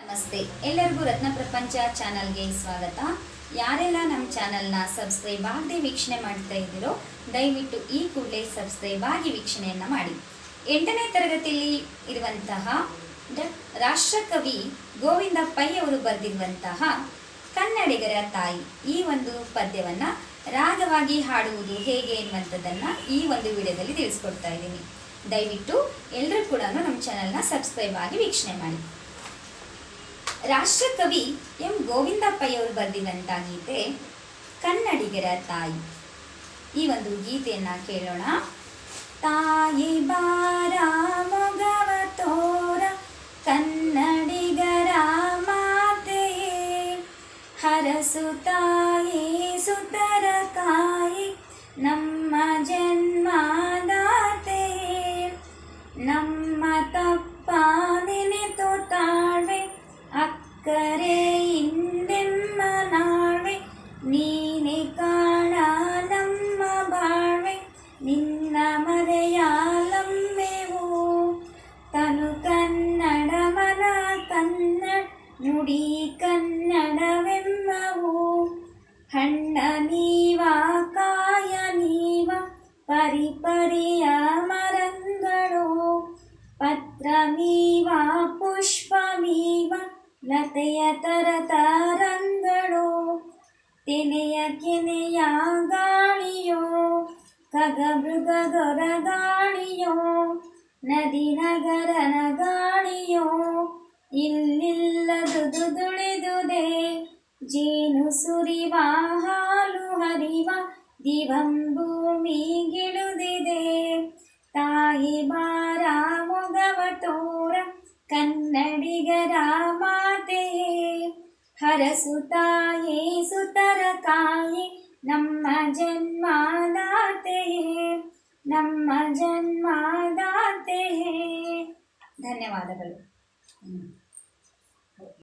ನಮಸ್ತೆ. ಎಲ್ಲರಿಗೂ ರತ್ನ ಪ್ರಪಂಚ ಚಾನಲ್ಗೆ ಸ್ವಾಗತ. ಯಾರೆಲ್ಲ ನಮ್ಮ ಚಾನಲ್ನ ಸಬ್ಸ್ಕ್ರೈಬ್ ಆಗದೆ ವೀಕ್ಷಣೆ ಮಾಡ್ತಾ ಇದ್ದೀರೋ, ದಯವಿಟ್ಟು ಈ ಕೂಡಲೇ ಸಬ್ಸ್ಕ್ರೈಬ್ ಆಗಿ ವೀಕ್ಷಣೆಯನ್ನು ಮಾಡಿ. ಎಂಟನೇ ತರಗತಿಯಲ್ಲಿ ಇರುವಂತಹ ರಾಷ್ಟ್ರಕವಿ ಗೋವಿಂದ ಪೈ ಅವರು ಬರೆದಿರುವಂತಹ ಕನ್ನಡಿಗರ ತಾಯಿ ಈ ಒಂದು ಪದ್ಯವನ್ನು ರಾಗವಾಗಿ ಹಾಡುವುದು ಹೇಗೆ ಎನ್ನುವಂಥದ್ದನ್ನು ಈ ಒಂದು ವಿಡಿಯೋದಲ್ಲಿ ತಿಳಿಸ್ಕೊಡ್ತಾ ಇದ್ದೀನಿ. ದಯವಿಟ್ಟು ಎಲ್ಲರೂ ಕೂಡ ನಮ್ಮ ಚಾನಲ್ನ ಸಬ್ಸ್ಕ್ರೈಬ್ ಆಗಿ ವೀಕ್ಷಣೆ ಮಾಡಿ. ರಾಷ್ಟ್ರಕವಿ ಎಂ. ಗೋವಿಂದ ಪೈ ಅವರು ಬರೆದಿರುವಂಥ ಗೀತೆ, ಕನ್ನಡಿಗರ ತಾಯಿ. ಈ ಒಂದು ಗೀತೆಯನ್ನ ಕೇಳೋಣ. ತಾಯಿ ಬಾರ ಮೊಗವ ತೋರ, ಕನ್ನಡಿಗರ ಮಾತೆಯೇ. ಹರಸು ತಾಯಿ ಸುತರ ಕನ್ನಡವೆಮ್ಮವು ಹಣ್ಣ ನೀವ, ಕಾಯ ನೀವ, ಪರಿ ಪರಿಯ ಮರಂಗಳು ಪತ್ರ ಮೀವ ಪುಷ್ಪ ಮೀವ ಲತೆಯ ತರ ತರಂಗಳು ತೆನೆಯ ಕೆನೆಯ ಗಾಳಿಯೋ ಖಗ ಮೃಗ ದೊರ ಗಾಳಿಯೋ ನದಿ ನಗರನ ಗಾಳಿಯೋ, ಇಲ್ಲಿಲ್ಲದು ದುಳಿದುದೆ ಜೇನು ಸುರಿವ, ಹಾಲು ಹರಿವ ದಿವಂಭೂಮಿಗಿಳುದಿದೆ ತಾಯಿ ಬಾರ ಮೊಗವ ತೋರ ಕನ್ನಡಿಗರ ಮಾತೆಯೇ ಹರಸು ತಾಯೇ, ಸುತರ ತಾಯಿ ನಮ್ಮ ಜನ್ಮದಾತೆಯೇ ನಮ್ಮ ಜನ್ಮದಾತೆಯೇ. ಧನ್ಯವಾದಗಳು.